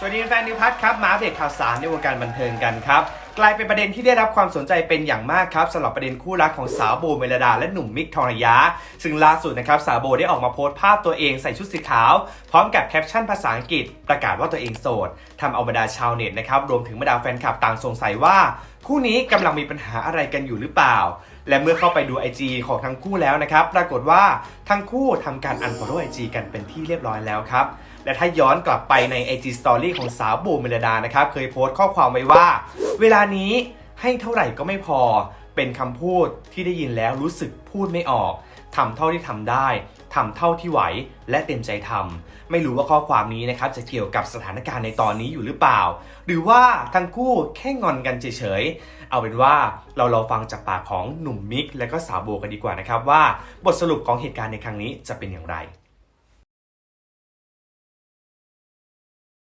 สวัสดีแฟนนิวพัทครับ มาอัปเดตข่าวสารในวงการบันเทิงกันครับ กลายเป็นประเด็นที่ได้รับความสนใจเป็นอย่างมากครับสำหรับประเด็นคู่รักของสาวโบเมลดา และหนุ่มมิกทองระยะ ซึ่งล่าสุดนะครับสาวโบได้ออกมาโพสต์ภาพตัวเองใส่ชุดสีขาว พร้อมกับแคปชั่นภาษาอังกฤษ ประกาศว่าตัวเองโสดทำเอาบรรดาชาวเน็ตนะครับรวมถึงบรรดาแฟนคลับต่างสงสัยว่า คู่นี้กำลังมีปัญหาอะไรกันอยู่หรือเปล่า และเมื่อเข้าไปดู IG ของทั้งคู่แล้วนะครับปรากฏว่าทั้งคู่ทำการ unfollow IG กันเป็นที่เรียบร้อยแล้วครับและถ้าย้อนกลับไปใน IG Story ของสาวโบเมลดานะครับเคยโพสต์ข้อความไว้ว่า เวลานี้ให้เท่าไหร่ก็ไม่พอ เป็นคำพูดที่ได้ยินแล้วรู้สึกพูดไม่ออกทำเท่าที่ทำได้ทำเท่าที่ไหวและเต็มใจทำไม่รู้ว่าข้อความนี้นะครับจะเกี่ยวกับสถานการณ์ในตอนนี้อยู่หรือเปล่า หรือว่าทั้งคู่แค่งอนกันเฉยๆ เอาเป็นว่าเราเราฟังจากปากของหนุ่มมิก และก็สาวโบกันดีกว่านะครับว่า บทสรุปของเหตุการณ์ในครั้งนี้จะเป็นอย่างไร